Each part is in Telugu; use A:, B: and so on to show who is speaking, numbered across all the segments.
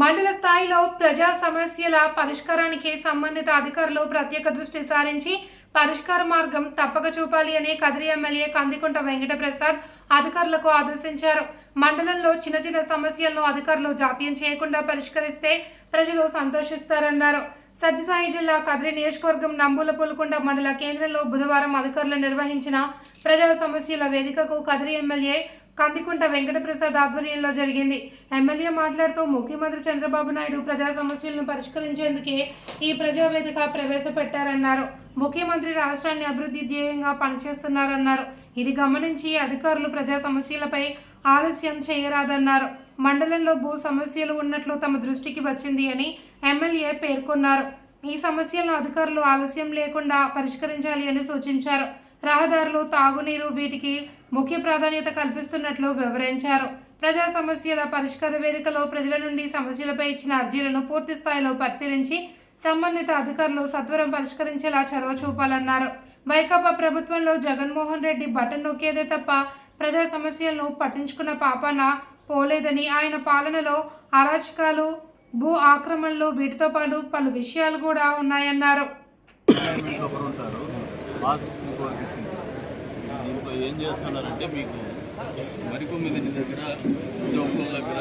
A: మండల స్థాయిలో ప్రజా సమస్యల పరిష్కారానికి సంబంధిత అధికారులు ప్రత్యేక దృష్టి సారించి పరిష్కార మార్గం తప్పక చూపాలి అని కదిరి ఎమ్మెల్యే కందికుంట వెంకటప్రసాద్ అధికారులకు ఆదేశించారు. మండలంలో చిన్న చిన్న సమస్యలను అధికారులు జాప్యం చేయకుండా పరిష్కరిస్తే ప్రజలు సంతోషిస్తారన్నారు. సత్యసాయి జిల్లా కదిరి నియోజకవర్గం నంబుల పులుకొండ మండల కేంద్రంలో బుధవారం అధికారులు నిర్వహించిన ప్రజా సమస్యల వేదికకు కదిరి ఎమ్మెల్యే కందికుంట వెంకటప్రసాద్ ఆధ్వర్యంలో జరిగింది. ఎమ్మెల్యే మాట్లాడుతూ ముఖ్యమంత్రి చంద్రబాబు నాయుడు ప్రజా సమస్యలను పరిష్కరించేందుకే ఈ ప్రజావేదిక ప్రవేశపెట్టారన్నారు. ముఖ్యమంత్రి రాష్ట్రాన్ని అభివృద్ధి ధ్యేయంగా పనిచేస్తున్నారన్నారు. ఇది గమనించి అధికారులు ప్రజా సమస్యలపై ఆలస్యం చేయరాదన్నారు. మండలంలో భూ సమస్యలు ఉన్నట్లు తమ దృష్టికి వచ్చింది అని ఎమ్మెల్యే పేర్కొన్నారు. ఈ సమస్యలను అధికారులు ఆలస్యం లేకుండా పరిష్కరించాలి అని సూచించారు. రహదారులు తాగునీరు వీటికి ముఖ్య ప్రాధాన్యత కల్పిస్తున్నట్లు వివరించారు. ప్రజా సమస్యల పరిష్కార వేదికలో ప్రజల నుండి సమస్యలపై ఇచ్చిన అర్జీలను పూర్తి స్థాయిలో పరిశీలించి సంబంధిత అధికారులు సత్వరం పరిష్కరించేలా చొరవ చూపాలన్నారు. వైకాపా ప్రభుత్వంలో జగన్మోహన్ రెడ్డి బటన్ నొక్కేదే తప్ప ప్రజా సమస్యలను పట్టించుకున్న పాపాన పోలేదని ఆయన పాలనలో అరాచకాలు భూ ఆక్రమణలు వీటితో పాటు పలు విషయాలు కూడా ఉన్నాయన్నారు.
B: ఎంప్లాయ్మెంట్ దీంట్లో ఏం చేస్తున్నారంటే మీకు మరికొమ్మిది దగ్గర చౌకుల దగ్గర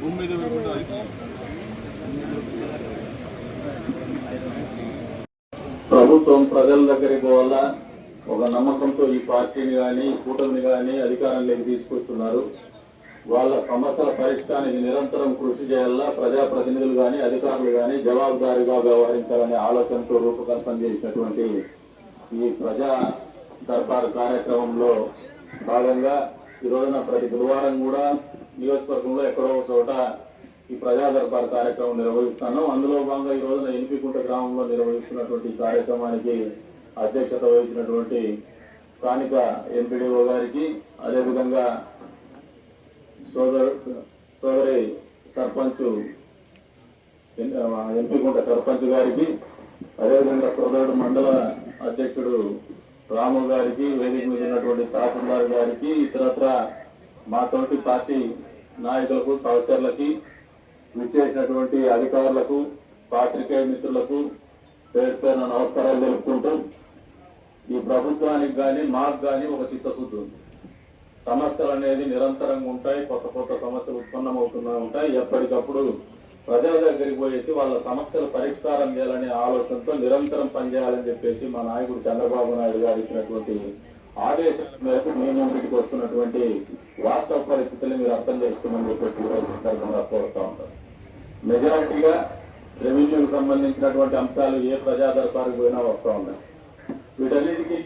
B: భూమి
C: ప్రభుత్వం ప్రజల దగ్గరికి పోవాలా. ఒక నమ్మకంతో ఈ పార్టీని కానీ కూటమిని కానీ అధికారంలోకి తీసుకొస్తున్నారు. వాళ్ళ సమస్యల పరిష్కారానికి నిరంతరం కృషి చేయాలా? ప్రజాప్రతినిధులు కానీ అధికారులు కానీ జవాబుదారీగా వ్యవహరించాలనే ఆలోచనతో రూపకల్పన చేసినటువంటి ఈ ప్రజా దర్బార్ కార్యక్రమంలో భాగంగా ఈ రోజున ప్రతి గురువారం కూడా నియోజకవర్గంలో ఎక్కడో ఒక చోట ఈ ప్రజా దర్బార్ కార్యక్రమం నిర్వహిస్తాను. అందులో భాగంగా ఈ రోజున ఎనిపికుంట గ్రామంలో నిర్వహిస్తున్నటువంటి కార్యక్రమానికి అధ్యక్షత వహించినటువంటి స్థానిక ఎంపీడీఓ గారికి అదేవిధంగా సోదరు సోదరి సర్పంచ్ ఎంపీకుంట సర్పంచ్ గారికి అదేవిధంగా సోదరుడు మండల అధ్యక్షుడు రాము గారికి వేదిక మీద ఉన్నటువంటి తహసీల్దార్ గారికి ఇతరత్ర మాతోటి పార్టీ నాయకులకు సహచరులకి విచ్చేసినటువంటి అధికారులకు పాత్రికేయ మిత్రులకు పేరు పేరున నమస్కారాలు తెలుపుకుంటూ ఈ ప్రభుత్వానికి కానీ మాకు కానీ ఒక చిత్తశుద్ధి ఉంది. సమస్యలు అనేది నిరంతరంగా ఉంటాయి కొత్త కొత్త సమస్యలు ఉత్పన్నమవుతూనే ఉంటాయి. ఎప్పటికప్పుడు ప్రజల దగ్గరికి పోయేసి వాళ్ళ సమస్యల పరిష్కారం చేయాలనే ఆలోచనతో నిరంతరం పనిచేయాలని చెప్పేసి మా నాయకుడు చంద్రబాబు నాయుడు గారు ఇచ్చినటువంటి ఆదేశం మేరకు మీ ఇంటికి వస్తున్నటువంటి వాస్తవ పరిస్థితులు మీరు అర్థం చేసుకోమని చెప్పేసి సందర్భంగా కోరుతా ఉంటారు మెజారిటీగా రెవెన్యూకి సంబంధించినటువంటి అంశాలు ఏ ప్రజా పోయినా వస్తూ ఉన్నాయి. వీటన్నిటికీ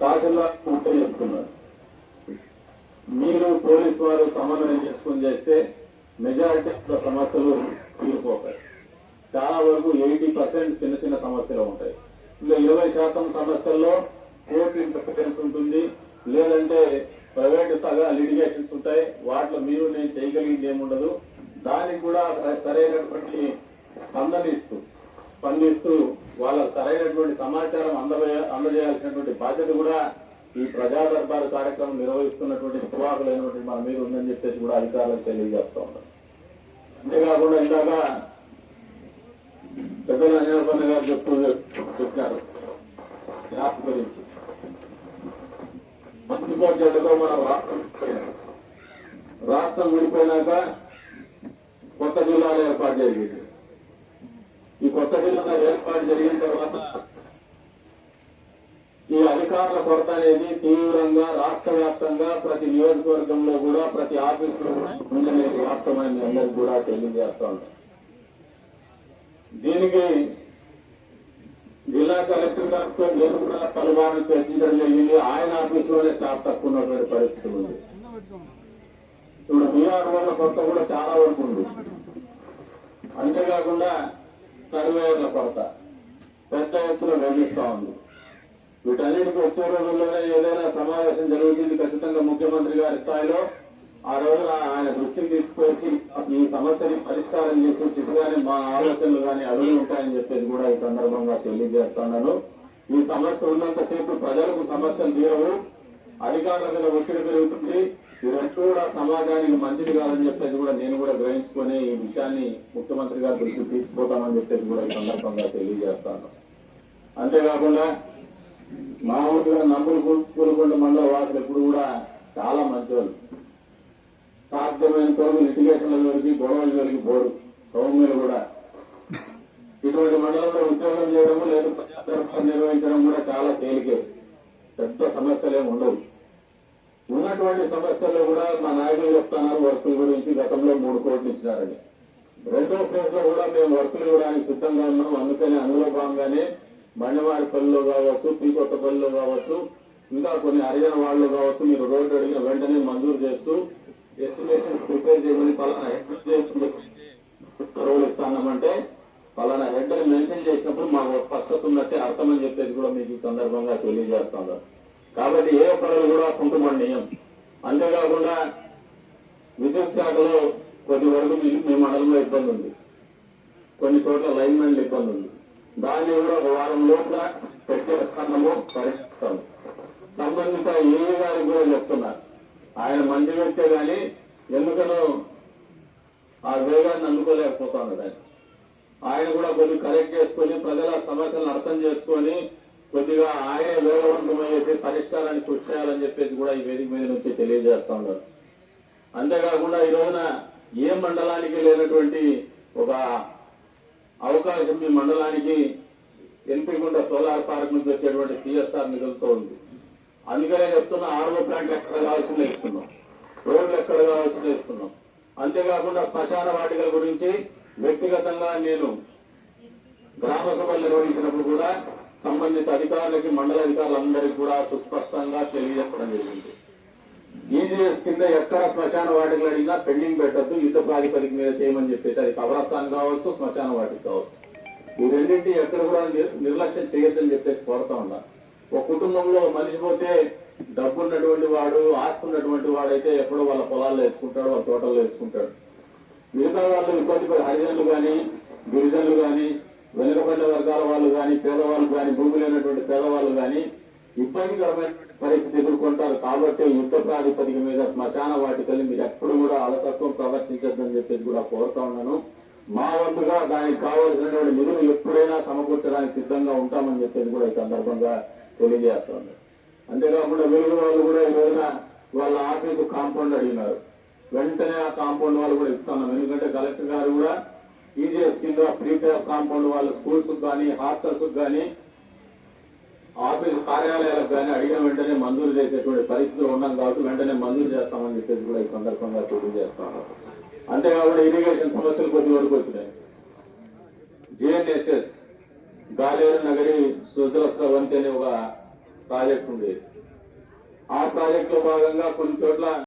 C: తహసీల్దార్ ఉంటే చెప్తున్నారు. మీరు పోలీస్ వారు సమన్వయం చేసుకుని చేస్తే మెజారిటీ సమస్యలు తీరిపోతాయి. చాలా వరకు ఎయిటీ పర్సెంట్ చిన్న చిన్న సమస్యలు ఉంటాయి. ఇంకా ఇరవై శాతం సమస్యల్లో కోర్టు ఇంటర్ఫరెన్స్ ఉంటుంది. లేదంటే ప్రైవేట్ తగా లిటిగేషన్స్ ఉంటాయి. వాటిలో మీరు నేను చేయగలిగింది ఏముండదు దానికి కూడా సరైనటువంటి స్పందన ఇస్తూ స్పందిస్తూ వాళ్ళ సరైనటువంటి సమాచారం అందజే అందజేయాల్సినటువంటి బాధ్యత కూడా ఈ ప్రజా దర్బారు కార్యక్రమం నిర్వహిస్తున్నటువంటి నిర్వాహకులైనటువంటి మన మీద ఉందని చెప్పేసి కూడా అధికారులకు తెలియజేస్తా ఉన్నారు అంతేకాకుండా ఇందాక పెద్దల అంజనపల్లి గారు చెప్తూ చెప్పారు. యాప్ గురించి మంచికో చెడ్డతో మన రాష్ట్రం రాష్ట్రం విడిపోయినాక కొత్త జిల్లాలు ఏర్పాటు జరిగింది. ఈ కొత్త జిల్లా ఏర్పాటు జరిగిన తర్వాత అధికారుల కొరత అనేది తీవ్రంగా రాష్ట్ర వ్యాప్తంగా ప్రతి నియోజకవర్గంలో కూడా ప్రతి ఆఫీసులో కూడా ఉందనేది వాస్తవమైన కూడా తెలియజేస్తా ఉంటాం దీనికి జిల్లా కలెక్టర్ గారితో నేను కూడా పలుమార్లు చర్చించడం జరిగింది. ఆయన ఆఫీసులోనే స్టాఫ్ తక్కువ ఉన్నటువంటి పరిస్థితి ఉంది. ఇప్పుడు బీఆర్ వాళ్ళ కొరత కూడా చాలా వరకు ఉంది. అంతేకాకుండా సర్వేయర్ల కొరత పెద్ద ఎత్తున నిర్మిస్తా ఉంది. వీటన్నిటికీ వచ్చే రోజుల్లోనే ఏదైనా సమావేశం జరుగుతుంది ఖచ్చితంగా ముఖ్యమంత్రి గారి స్థాయిలో. ఆ రోజున ఆయన దృష్టికి తీసుకొచ్చి ఈ సమస్యని పరిష్కారం చేసే దిశగానే మా ఆలోచనలు కానీ అడుగులు ఉంటాయని చెప్పేసి కూడా ఈ సందర్భంగా తెలియజేస్తున్నాను. ఈ సమస్య ఉన్నంతసేపు ప్రజలకు సమస్యలు తీరవు. అధికారుల మీద ఒత్తిడి పెరుగుతుంది. ఈ కూడా సమాజానికి మంచిది కాదని చెప్పేసి కూడా నేను కూడా గ్రహించుకొని ఈ విషయాన్ని ముఖ్యమంత్రి గారి దృష్టికి తీసుకుపోతామని చెప్పేసి కూడా ఈ సందర్భంగా తెలియజేస్తాను. అంతేకాకుండా మా ఊరిలో నంబులు కూరుకొండ మండల వాసులు ఎప్పుడు కూడా చాలా మంచివాళ్ళు. సాధ్యమైన తోడు లిటిగేషన్ల జోలికి గొడవలు జోలికి పోరు. సౌమ్యులు కూడా. ఇటువంటి మండలంలో ఉద్యోగం చేయడము లేదా ప్రజాదర్శనం నిర్వహించడం కూడా చాలా తేలికే. పెద్ద సమస్యలు ఏమి ఉండవు. ఉన్నటువంటి సమస్యల్లో కూడా మా నాయకులు చెప్తున్నారు వర్కుల గురించి గతంలో మూడు కోట్లు ఇచ్చినారని. రెండో ఫేజ్లో కూడా మేము వర్కులు ఇవ్వడానికి సిద్ధంగా ఉన్నాం. అందుకని అందులో భాగంగానే బండివారిపల్లిలో కావచ్చు పీకొత్తపల్లిలో కావచ్చు ఇంకా కొన్ని హరిజన వాళ్ళు కావచ్చు మీరు రోడ్డు అడిగిన వెంటనే మంజూరు చేస్తూ ఎస్టిమేషన్ ప్రిపేర్ చేయమని పలానా హెడ్ రోడ్లు ఇస్తానంటే పలానా హెడ్ అని మెన్షన్ చేసినప్పుడు మాకు స్పష్టత ఉన్నట్టే అర్థమని చెప్పేది చెప్పేసి కూడా మీకు ఈ సందర్భంగా తెలియజేస్తాను కాబట్టి ఏ పనులు కూడా కుంటుమణీయం అంతేకాకుండా విద్యుత్ శాఖలో కొద్ది వరకు మీ మండలంలో ఇబ్బంది ఉంది. కొన్ని చోట్ల లైన్మెన్లు ఇబ్బంది ఉంది. దాన్ని కూడా ఒక వారం లోపల పెట్టే స్థానము పరిష్కరిస్తాము సంబంధిత ఏ గారికి కూడా చెప్తున్నారు. ఆయన మంచి పెట్టే కానీ ఎందుకనో ఆ వేగాన్ని అందుకోలేకపోతాను ఆయన. ఆయన కూడా కొద్ది కరెక్ట్ చేసుకొని ప్రజల సమస్యలను అర్థం చేసుకొని కొద్దిగా ఆయనే వేగవంతమయ్యేసి పరిష్కారాన్ని కృషి చేయాలని చెప్పేసి కూడా ఈ వేదిక మీద నుంచి తెలియజేస్తా ఉన్నారు. అంతేకాకుండా ఈ రోజున ఏ మండలానికి లేనటువంటి ఒక అవకాశం మీ మండలానికి ఎన్పిగుంట సోలార్ పార్క్ నుంచి వచ్చేటువంటి సిఎస్ఆర్ నిధులతో ఉంది. అందుకనే చెప్తున్నా ఆర్వో ప్లాంట్ ఎక్కడ కావాల్సిందే ఇస్తున్నాం రోడ్లు ఎక్కడ కావాల్సిందే ఇస్తున్నాం అంతేకాకుండా శ్మశాన వాటికల గురించి వ్యక్తిగతంగా నేను గ్రామ సభలు నిర్వహించినప్పుడు కూడా సంబంధిత అధికారులకి మండల అధికారులందరికీ కూడా సుస్పష్టంగా తెలియజెప్పడం జరిగింది. ఈజీఎస్ కింద ఎక్కడ శ్మశాన వాటికలు అడిగినా పెండింగ్ పెట్టద్దు యుద్ధ ప్రాతిపదిక మీద చేయమని చెప్పేసి అది కబరస్థాన్ కావచ్చు శ్మశాన వాటికి కావచ్చు. ఈ రెండింటి ఎక్కడ కూడా నిర్లక్ష్యం చేయొద్దని చెప్పేసి కోరుతా ఉన్నా. ఒక కుటుంబంలో మనిషి పోతే డబ్బు ఉన్నటువంటి వాడు ఆస్తి ఉన్నటువంటి వాడైతే ఎప్పుడో వాళ్ళ పొలాల్లో వేసుకుంటాడు వాళ్ళ తోటల్లో వేసుకుంటాడు. మిగతా వాళ్ళు ఇబ్బంది పడి హరిజనులు కానీ గిరిజనులు కానీ వెనుకబడిన వర్గాల వాళ్ళు కానీ పేదవాళ్ళు కానీ భూమి లేనటువంటి పేదవాళ్ళు కానీ ఇబ్బందికరమైన పరిస్థితి ఎదుర్కొంటారు కాబట్టి యుద్ధ ప్రాతిపదిక మీద శ్మశాన వాటికల్ని మీరు ఎప్పుడు కూడా అలసత్వం ప్రదర్శించద్దని చెప్పేసి కూడా కోరుతా ఉన్నాను. మా వంతుగా దానికి కావాల్సినటువంటి నిధులు ఎప్పుడైనా సమకూర్చడానికి సిద్ధంగా ఉంటామని చెప్పేసి కూడా ఈ సందర్భంగా తెలియజేస్తుంది అంతేకాకుండా వెలుగు వాళ్ళు కూడా ఈ రోజున వాళ్ళ ఆఫీసు కాంపౌండ్ అడిగినారు. వెంటనే ఆ కాంపౌండ్ వాళ్ళు కూడా ఇస్తున్నాం ఎందుకంటే కలెక్టర్ గారు కూడా ఈజీఎస్ కింద ప్రీపేర్ కాంపౌండ్ వాళ్ళ స్కూల్స్ కానీ హాస్టల్స్ కానీ ఆఫీస్ కార్యాలయాలకు కానీ అడిగిన వెంటనే మంజూరు చేసేటువంటి పరిస్థితులు ఉన్నాం కాబట్టి వెంటనే మంజూరు చేస్తామని చెప్పేసి కూడా ఈ సందర్భంగా తెలియజేస్తాను అంతేకాకుండా ఇరిగేషన్ సమస్యలు కొద్ది వరకు వచ్చినాయి. జిఎన్ఎస్ఎస్ గాలేరు నగరి సుదరస్త వంతి అనే ఒక ప్రాజెక్ట్ ఉండేది ఆ ప్రాజెక్ట్లో భాగంగా కొన్ని చోట్ల